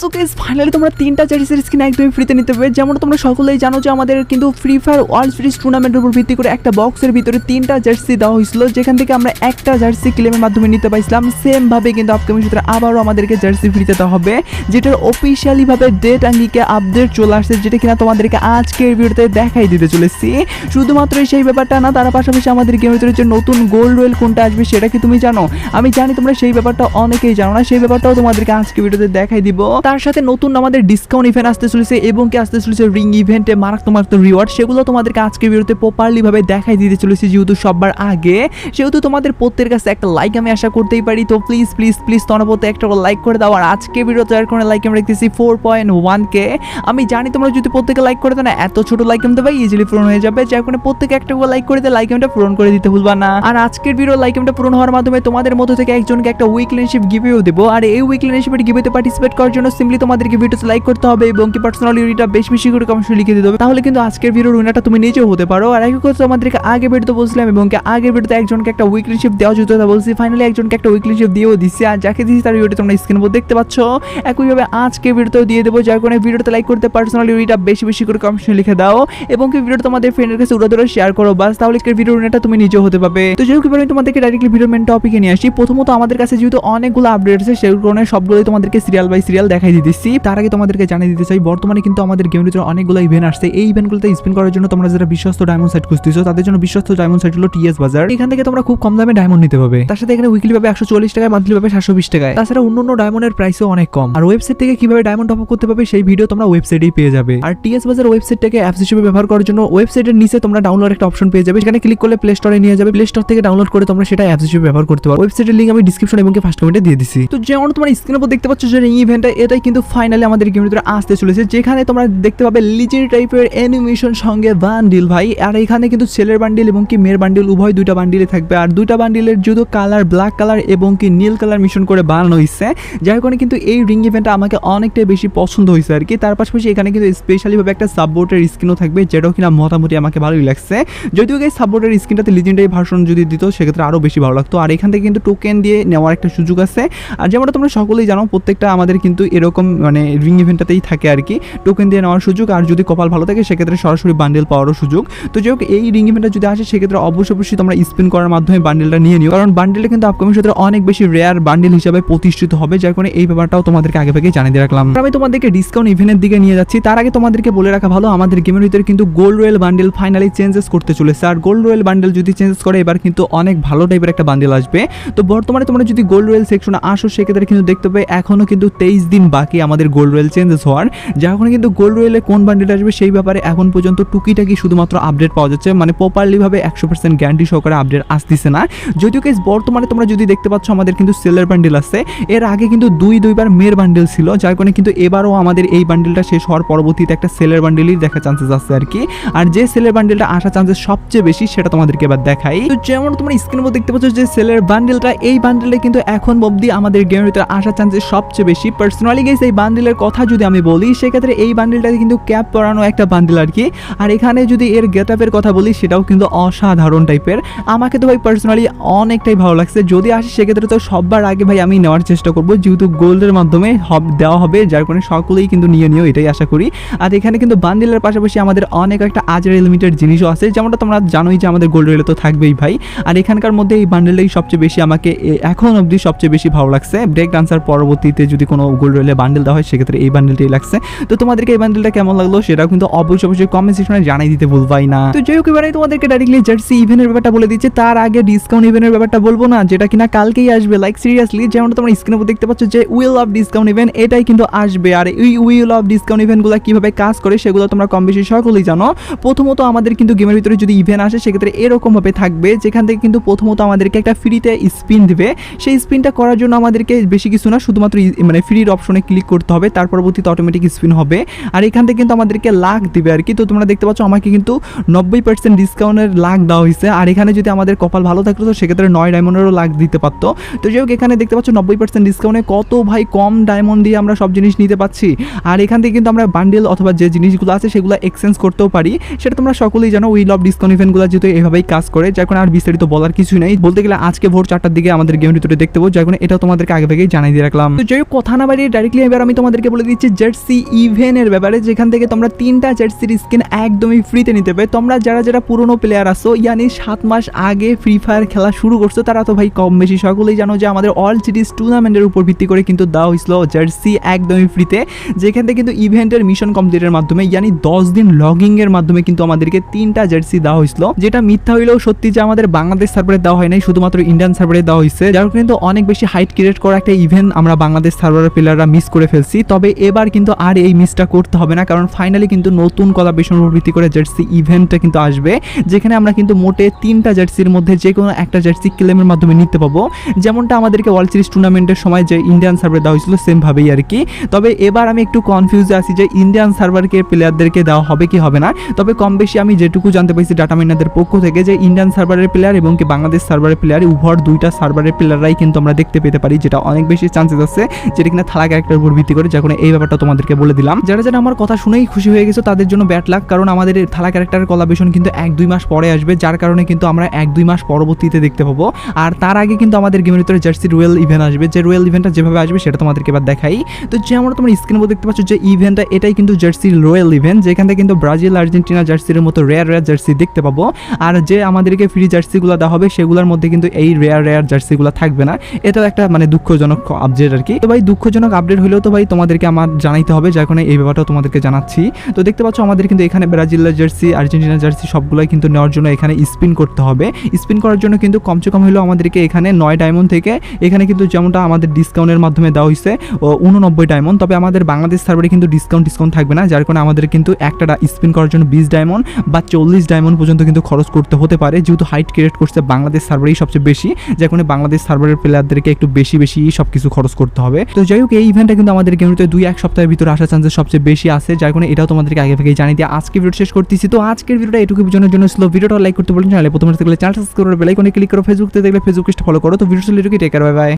So guys finally তোমরা তিনটা জার্সির স্কিন একদমই ফ্রিতে নিতে পারবে যেমন তোমরা সকলেই জানো যে আমাদের কিন্তু ফ্রি ফায়ার ওয়ার্ল্ড সিরিজ টুর্নামেন্টের উপর ভিত্তি করে একটা বক্সের ভিতরে তিনটা জার্সি দেওয়া হয়েছিল, যেখান থেকে আমরা একটা জার্সি ক্লেমের মাধ্যমে নিতে পাইছিলাম সেম ভাবে কিন্তু আপকামিং সূত্রে আবারও আমাদেরকে জার্সি ফ্রিতে দেওয়া হবে, যেটার অফিসিয়ালি ভাবে ডেট আঙ্গিকে আপডেট চলে আসছে, যেটা কিনা তোমাদেরকে আজকের ভিডিওতে দেখাই দিতে চলেছি। শুধুমাত্র সেই ব্যাপারটা না, তার পাশাপাশি আমাদের গেমের ভিতরে যে নতুন গোল্ড রয়েল কোনটা আসবে সেটা কি তুমি জানো? আমি জানি তোমরা সেই ব্যাপারটা অনেকেই জানো না, সেই ব্যাপারটাও তোমাদেরকে আজকে ভিডিওতে দেখাই দিব। তার সাথে নতুন আমাদের ডিসকাউন্ট ইভেন্ট আসতে চলেছে এবং কি আসতে চলেছে রিং ইভেন্টে মারাত্মক রিওয়ার্ড সেগুলো তোমাদেরকে আজকে ভিডিওতে প্রপারলি ভাবে দেখাই দিতে চলেছে যেহেতু সবার আগে। সেহেতু তোমাদের প্রত্যেকের কাছে একটা লাইক আমি আশা করতেই পারি। তো প্লিজ প্লিজ প্লিজ তোমার একটা লাইক করে দাও। আর আজকে ভিডিও তৈরি করে লাইক আমি রাখতেছি ফোর পয়েন্ট ওয়ান কে আমি জানি তোমরা যদি প্রত্যেকে লাইক করে দাও না, এত ছোট লাইক আমি দেবে ইজিলি পূরণ হয়ে যাবে। যার কারণে প্রত্যেকে একটা লাইক করে দিয়ে লাইক আমটা পূরণ করে দিতে ভুলবা না। আর আজকের ভিডিও লাইক আমটা পূরণ হওয়ার মাধ্যমে তোমাদের মধ্যে থেকে একজনকে একটা উইকলিনশিপ গিভেও দেবো। আর এই উইকলিনশিপের গিভেতে পার্টিসিপেট করার জন্য সিম্পলি তোমাদেরকে ভিডিওতে লাইক করতে হবে এবং কি পার্সোনালি রিটা বেশি বেশি করে কমেন্টে লিখে দিতে হবে। তাহলে কিন্তু আজকের ভিডিওর উইনারটা তুমি নিজেও হতে পারো। আর একই কথা তোমাদেরকে আগে ভিডিওতে বলছিলাম এবং কি আগের ভিডিওতে একজনকে একটা উইকলিনশিপ দেওয়া যেত তা বলছি। ফাইনালি একজনকে একটা উইকলিনশিপ দিয়েও দিচ্ছি আর যাকে দিচ্ছি তার ভিডিওটা তোমরা স্ক্রিন উপর দেখতে পাচ্ছ। একইভাবে আজকে ভিডিওতেও দিয়ে দেবো। যার কারণে ভিডিওতে লাইক করতে পার্সোনালি রিটা বেশি বেশি করে কমেন্টে লিখে দাও। এবং কি ভিডিওটা তোমাদের ফ্রেন্ডের কাছে উড়ে ধরে শেয়ার করো। বাস, তাহলে আজকের ভিডিওর উইনারটা তুমি নিজেও হতে পারবে। তো যেহেতু আমি তোমাদেরকে ডাইরেক্টলি ভিডিও মেন টপিকে নিয়ে আসি। প্রথমত আমাদের কাছে যেহেতু অনেকগুলো আপডেট আছে, সেই কারণে সবগুলোই তোমাদেরকে সিরিয়াল বাই সিরিয়াল দেখাই দিতেছি। তার আগে তোমাদেরকে জানিয়ে দিতে চাই, বর্তমানে কিন্তু আমাদের গেমের ভিতরে অনেকগুলো ইভেন্ট আসছে। এই ইভেন্টগুলোতে স্পিন করার জন্য তোমরা যারা বিশ্বস্ত ডায়মন্ড সাইট খুঁজতেছো, তাদের জন্য বিশ্বস্ত ডায়মন্ড সাইট হলো টিএস বাজার এখান থেকে তোমরা খুব কম দামে ডায়মন্ড নিতে পারবে। তার সাথে এখানে উইকলি পাবে একশো চল্লিশ টাকায় মান্থলি পাবে সাতশো বিশ টাকায়। তাছাড়া অন্য অন্য ডায়মন্ডের প্রাইসও অনেক কম। আর ওয়েবসাইট থেকে কীভাবে ডায়মন্ড টপ করতে পারবে, সেই ভিডিও তোমরা ওয়েবসাইটেই পেয়ে যাবে। আর টিএস বাজার ওয়েবসাইটটাকে অ্যাপস হিসেবে ব্যবহার করার জন্য ওয়েবসাইটের নিচে তোমরা ডাউনলোড একটা অপশন পেয়ে যাবে। সেখানে ক্লিক করলে প্লে স্টোরে নিয়ে যাবে। প্লে স্টোর থেকে ডাউনলোড করে তোমরা সেটা অ্যাপস হিসেবে ব্যবহার করতে পারো। ওয়েবসাইটের লিঙ্ক আমি ডিসক্রিপশন এবং ফার্স্ট কমেন্টে দিয়ে দিছি। তো যেমন তোমার স্ক্রিনের উপর দেখতে পাচ্ছ যে এই ইভেন্টটা এটাই কিন্তু ফাইনালি আমাদের গেমের ভিতরে আসতে চলেছে, যেখানে তোমরা দেখতে পাবে লিজের টাইপের অ্যানিমেশন সঙ্গে বান্ডিল ভাই। আর এখানে কিন্তু ছেলের বান্ডিল এবং কি মেয়ের বান্ডিল উভয় দুইটা বান্ডিলে থাকবে। আর দুইটা বান্ডিলের যুদ্ধ কালার ব্ল্যাক কালার এবং কি নীল কালার মিশন করে বানানো হয়েছে যার কারণে কিন্তু এই রিং ইভেন্টটা আমাকে অনেকটাই বেশি পছন্দ হয়েছে আর কি। তার পাশাপাশি এখানে কিন্তু স্পেশালি ভাবে একটা সাববোর্ডের স্ক্রিনও থাকবে, যেটাও কিনা মোটামুটি আমাকে ভালোই লাগছে। যদিও এই সাববোর্ডের স্ক্রিনটাতে লিজেন্ডারি ভার্সন যদি দিত, সেক্ষেত্রে আরও বেশি ভালো লাগতো। আর এখান থেকে কিন্তু টোকেন দিয়ে নেওয়ার একটা সুযোগ আছে। আর যেমনটা তোমরা সকলেই জানো, প্রত্যেকটা আমাদের কিন্তু এরকম মানে রিং ইভেন্টটাতেই থাকে আর কি। টোকেন দিয়ে নেওয়ার সুযোগ, আর যদি কপাল ভালো থাকে, সেক্ষেত্রে সরাসরি বান্ডেল পাওয়ারও সুযোগ। তো যাই হোক, এই রিং ইভেন্টটা যদি আসে, সেক্ষেত্রে অবশ্যই অবশ্যই তোমরা স্পিন করার মাধ্যমে বান্ডেলটা নিয়ে নিও। কারণ বান্ডেলটা কিন্তু আপকামিং সূত্রে অনেক বেশি রেয়ার বান্ডেল হিসাবে প্রতিষ্ঠিত হবে, যার কারণে এই ব্যাপারটাও তোমাদেরকে আগে থেকে জানিয়ে রাখলাম। আমি তোমাদেরকে ডিসকাউন্ট ইভেন্টের দিকে নিয়ে যাচ্ছি। তার আগে তোমাদেরকে বলে রাখা ভালো, আমাদের গেমের ভিতরে কিন্তু gold royal bundle finally changes করতে চলেছে। আর গোল্ড রয়েল বান্ডেল যদি চেঞ্জেস করে, এবার কিন্তু অনেক ভালো টাইপের একটা বান্ডেল আসবে। তো বর্তমানে তোমরা যদি গোল্ড রয়েল সেকশনে আসো, সেক্ষেত্রে কিন্তু দেখতে পাবে, এখনও কিন্তু তেইশ দিন বাকি আমাদের গোল্ড রয়েল চেঞ্জেস হওয়ার, যার কিন্তু গোল্ড রয়েলে কোন বান্ডেল আসবে সেই ব্যাপারে এখন পর্যন্ত টুকিটাকি শুধুমাত্র আপডেট পাওয়া যাচ্ছে মানে প্রপারলিভাবে একশো পার্সেন্ট গ্যারান্টি সহকারে আপডেট আসতেছে না। যদিও কেস বর্তমানে তোমরা যদি দেখতে পাচ্ছ আমাদের কিন্তু সেলের বান্ডেল আছে, এর আগে কিন্তু দুই, দুইবার মেয়ের বান্ডেল ছিল, যার কারণে কিন্তু এবারও আমাদের এই বান্ডেলটা শেষ হওয়ার পরবর্তীতে একটা সেলের বান্ডেলই দেখা চান্সেস আছে আর কি। আর যে সেলের বান্ডেলটা আসা চান্সেস সবচেয়ে বেশি, সেটা তোমাদেরকে এবার দেখাই। তো যেমন তোমরা স্ক্রিনের মধ্যে দেখতে পাচ্ছ যে সেলের বান্ডেলটা এই বান্ডেলে কিন্তু এখন অবধি আমাদের গেমের ভিতরে আসার চান্সেস সবচেয়ে বেশি। পার্সোনালি গেস এই বান্ডিলের কথা যদি আমি বলি, সেক্ষেত্রে এই বান্ডেলটাতে কিন্তু ক্যাপ পরানো একটা বান্ডিল আর কি। আর এখানে যদি এর গেট আপের কথা বলি, সেটাও কিন্তু অসাধারণ টাইপের আমাকে তো ভাই পার্সোনালি অনেকটাই ভালো লাগছে। যদি আসে, সেক্ষেত্রে তো সবার আগে ভাই আমি নেওয়ার চেষ্টা করব। যেহেতু গোল্ডের মাধ্যমে দেওয়া হবে, যার কারণে সকলেই কিন্তু নিয়ে নিও, এটাই আশা করি। আর এখানে কিন্তু বান্ডিলের পাশাপাশি আমাদের অনেক একটা আজের লিমিটেড জিনিসও আছে, যেমনটা তোমরা জানোই যে আমাদের গোল্ড রেলে তো থাকবেই ভাই। আর এখানকার মধ্যে এই বান্ডেলটাই সবচেয়ে বেশি আমাকে এখন অবধি সবচেয়ে বেশি ভালো লাগছে। ব্রেক ডান্সার পরবর্তীতে যদি কোনো গোল্ড রেলে বান্ডেল দেওয়া হয়, সেক্ষেত্রে এই বান্ডেলটাই লাগছে। তো তোমাদেরকে এই বান্ডেলটা কেমন লাগল সেটাও কিন্তু অবশ্যই অবশ্যই কমেন্ট সেকশনে জানাই দিতে ভুলবাই না। তো যাই হোক, এবারে তোমাদেরকে ডাইরেক্টলি জার্সি ইভেন্টের ব্যাপারটা বলে দিচ্ছে। তার আগে ডিসকাউন্ট ইভেন্টের ব্যাপারটা বলব না, যেটা কিনা কালকেই আসবে। লাইক সিরিয়াসলি যেমন তোমরা স্ক্রিনে দেখতে পাচ্ছ যে উইল অফ ডিসকাউন্ট ইভেন্ট এটাই কিন্তু আসবে। আর এই উইল অফ ডিসকাউন্ট ইভেন্টগুলো কীভাবে কাজ করে সেগুলো তোমরা কম বেশি সকলেই জানো। প্রথমত আমাদের কিন্তু গেমের ভিতরে যদি ইভেন্ট আসে, সেক্ষেত্রে এরকম ভাবে থাকবে, যেখান থেকে কিন্তু প্রথমত আমাদেরকে একটা ফ্রিতে স্পিন দিবে। সেই স্পিনটা করার জন্য আমাদেরকে বেশি কিছু না, শুধুমাত্র মানে ফ্রির অপশনে ক্লিক করতে হবে, তার পরবর্তীতে অটোমেটিক স্পিন হবে। আর এখান থেকে কিন্তু আমাদেরকে লাখ দিবে আর কি। তো তোমরা দেখতে পাচ্ছ, আমাকে কিন্তু নব্বই পার্সেন্ট ডিসকাউন্টের লাখ দেওয়া হয়েছে। আর এখানে যদি আমাদের কপাল ভালো থাকতো, তো সেক্ষেত্রে নয় ডায়মন্ডেরও লাখ দিতে পারতো। তো যাই হোক, এখানে দেখতে পাচ্ছ, নব্বই পার্সেন্ট ডিসকাউন্টে কত ভাই কম ডায়মন্ড দিয়ে আমরা সব জিনিস নিতে পাচ্ছি আর এখান থেকে কিন্তু আমরা বান্ডেল অথবা যে জিনিসগুলো আছে, সেগুলো এক্সচেঞ্জ করতেও পারি। সেটা তোমরা সকলেই জানো উইল অফ ডিসকাউন্ট ইভেন্টগুলো যেহেতু এভাবেই কাজ করে, যার কারণে আর বিস্তারিত বলার কিছুই নেই। বলতে গেলে আজকে ভোর চারটার দিকে আমাদের গেম ভিতরে দেখতে পাবো, যার কারণে এটা তোমাদেরকে আগে থেকেই জানাই দিয়ে রাখলাম। তো যাই হোক, কথা না বাড়িয়ে ডাইরেক্টলি এবার আমি তোমাদেরকে বলে দিচ্ছি জার্সি ইভেনের ব্যাপারে, যেখান থেকে তোমরা তিনটা জার্সির স্কিন একদমই ফ্রিতে নিতে পারবে তোমরা যারা যারা পুরনো প্লেয়ার আসো ইয়ানি সাত মাস আগে ফ্রি ফায়ার খেলা শুরু করছ, তারা তো ভাই কম বেশি সকলেই জানো যে আমাদের অল সিরিজ টুর্নামেন্টের উপর ভিত্তি করে কিন্তু দেওয়া হয়েছিল জার্সি একদমই ফ্রিতে যেখান থেকে কিন্তু ইভেন্টের মিশন কমপ্লিটের মাধ্যমে, ইয়ানি দশ দিন লগিং এর মাধ্যমে কিন্তু আমাদেরকে তিনটা জার্সি দেওয়া হয়েছিল। যেটা মিথ্যা হইলেও সত্যি যে আমাদের বাংলাদেশ সার্ভারে দেওয়া হয় নাই, শুধুমাত্র ইন্ডিয়ান সার্ভারে দেওয়া হয়েছে। যার কিন্তু অনেক বেশি হাইট ক্রিয়েট করা একটা ইভেন্ট আমরা বাংলাদেশ সার্ভারের প্লেয়াররা মিস করে ফেলছি। তবে এবার কিন্তু আর এই মিসটা করতে হবে না, কারণ ফাইনালি কিন্তু নতুন কলাবেশন উপর ভিত্তি করে জার্সি ইভেন্টটা কিন্তু আসবে, যেখানে আমরা কিন্তু মোটে তিনটা জার্সির মধ্যে যে কোনো একটা জার্সি ক্লেমের মাধ্যমে নিতে পাবো। যেমনটা আমাদেরকে ওয়ার্ল্ড সিরিজ টুর্নামেন্টের সময় যে ইন্ডিয়ান সার্ভার দেওয়া হয়েছিল সেমভাবেই আর কি। তবে এবার আমি একটু কনফিউজে আছি যে ইন্ডিয়ান সার্ভারকে প্লেয়ারদেরকে দেওয়া হবে কি হবে না। তবে কম বেশি আমি যেটুকু জানতে পারছি ডাটা মাইনারদের পক্ষ থেকে যে ইন্ডিয়ান সার্ভারের প্লেয়ার এবং কি বাংলাদেশ সার্ভারের প্লেয়ার উভয় দুইটা সার্ভারের প্লেয়াররাই কিন্তু আমরা দেখতে পেতে পারি, যেটা অনেক বেশি চান্সেস আছে, যেটা কিনা থালা ক্যারেক্টার উপর ভিত্তি করে যখন এই ব্যাপারটা তোমাদেরকে বলে দিলাম। যারা যারা আমার কথা শুনেই খুশি হয়ে গেছে, তাদের জন্য ব্যাট লাগ কারণ আমাদের থালা ক্যারেক্টারের কলাবেশন কিন্তু এক দুই মাস পরে আসবে, যার কারণে কিন্তু আমরা এক দুই মাস পরবর্তীতে দেখতে পাবো। আর তার আগে কিন্তু আমাদের গেমের ভিতরে জার্সি রয়্যাল ইভেন্ট আসবে। যে রয়্যাল ইভেন্টটা যেভাবে আসবে, সেটা তোমাদেরকে এবার দেখাই। তো যে আমরা তোমার স্ক্রিনের মধ্যে দেখতে পাচ্ছ যে ইভেন্টটা এটাই কিন্তু জার্সি রয়্যাল ইভেন্ট যেখান থেকে কিন্তু ব্রাজিল আর্জেন্টিনা জার্সির মতো রেয়ার রেয়ার জার্সি দেখতে পাবো। আর যে আমাদেরকে ফ্রি জার্সিগুলো দেওয়া হবে, সেগুলোর মধ্যে কিন্তু এই রেয়ার রেয়ার জার্সিগুলো থাকবে না। এটা একটা মানে দুঃখজনক আপডেট আর কি। তো ভাই, দুঃখজনক আপডেট হলেও তো ভাই তোমাদেরকে আমার জানাইতে হবে, যার কারণে এই ব্যাপারটাও তোমাদেরকে জানাচ্ছি। তো দেখতে পাচ্ছ আমাদের কিন্তু এখানে ব্রাজিলের জার্সি আর্জেন্টিনা জার্সি সবগুলোই কিন্তু নেওয়ার জন্য এখানে স্পিন করতে হবে। স্পিন করার জন্য কিন্তু কমসে কম হলেও আমাদেরকে এখানে নয় ডায়মন্ড থেকে, এখানে কিন্তু যেমনটা আমাদের ডিসকাউন্টের মাধ্যমে দেওয়া হয়েছে উননব্বই ডায়মন্ড। তবে আমাদের বাংলাদেশ সার্ভারে কিন্তু ডিসকাউন্ট ডিসকাউন্ট থাকবে না, যার কারণে আমাদের কিন্তু একটা স্পিন করার জন্য বিশ ডায়মন্ড বা চল্লিশ ডায়মন্ড পর্যন্ত কিন্তু খরচ করতে হতে পারে, যেহেতু হাইট ক্রিয়েট করছে বাংলাদেশ সার্ভারেই সবচেয়ে বেশি, যার কারণে বাংলাদেশ সার্ভারের প্লেয়ারদেরকে একটু বেশি বেশি সব কিছু খরচ করতে হবে। তো যাই হোক, এই ইভেন্টটা কিন্তু আমাদের গেমতে দুই এক সপ্তাহের ভিতরে আসার চান্সেস সবচেয়ে বেশি আছে, যার কারণে এটাও তোমাদেরকে আগে থেকে জানিয়ে দিয়ে আজকে ভিডিও শেষ করতেছি। তো আজকের ভিডিওটা এটুকু বোঝানোর জন্য ছিল ভিডিওটা লাইক করতে বলুন। চ্যানেলে প্রথমে থাকলে চ্যানেল সাবস্ক্রাইব করে বেলাইকনে ক্লিক করো। ফেসবুকতে দেখলে ফেসবুক ফলো করো। তো ভিডিও এটুকুই। টেকার বাই বাই